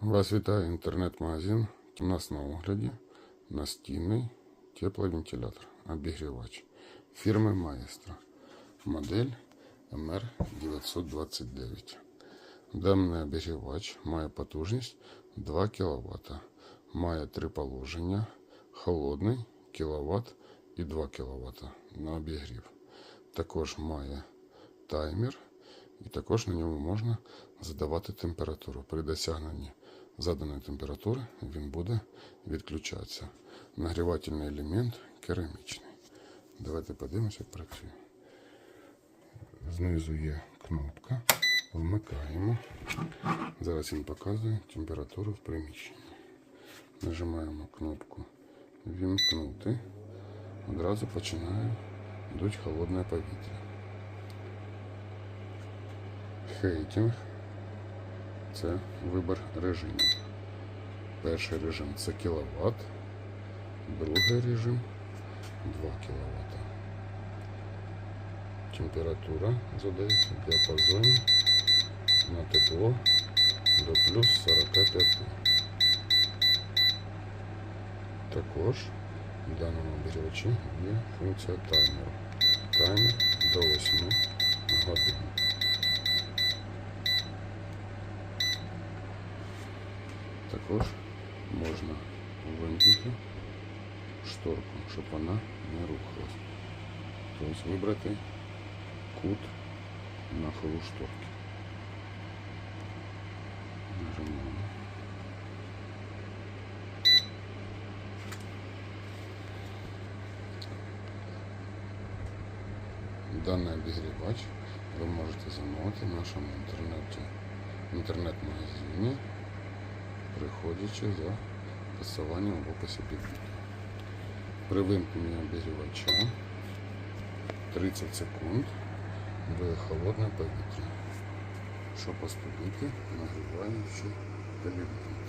Вас вітає інтернет-магазин. У нас на огляді настінний тепловентилятор, обігрівач фірми Маестро. Модель MR929. Даний обігрівач має потужність 2 кВт. Має три положення: холодний кВт і 2 кВт на обігрів. Також має таймер і також на ньому можна задавати температуру. При досягненні заданої температури він буде відключатися. Нагрівательний елемент керамічний. Давайте подивимося, як працює. Знизу є кнопка. Вмикаємо. Зараз він показує температуру в приміщенні. Нажимаємо кнопку Вімкнути. Одразу починає дуть холодне повітря. Хейтінг це вибір режиму. Перший режим це кіловат, другий режим 2 кВт. Температура задається в діапазоні на тепло до плюс 45. Також в даному обігрівачі є функція таймеру. Таймер до 8 годин. Також можна вимкнути шторку, щоб вона не рухалась. Тобто вибрати кут нахилу шторки. Нажимаємо. Даний обігрівач ви можете замовити в нашому інтернеті, інтернет-магазині, приходячи за посиланням в описі під відео. При вимкненні обігрівача 30 секунд буде холодне повітря, щоб остудити нагріваючий елемент.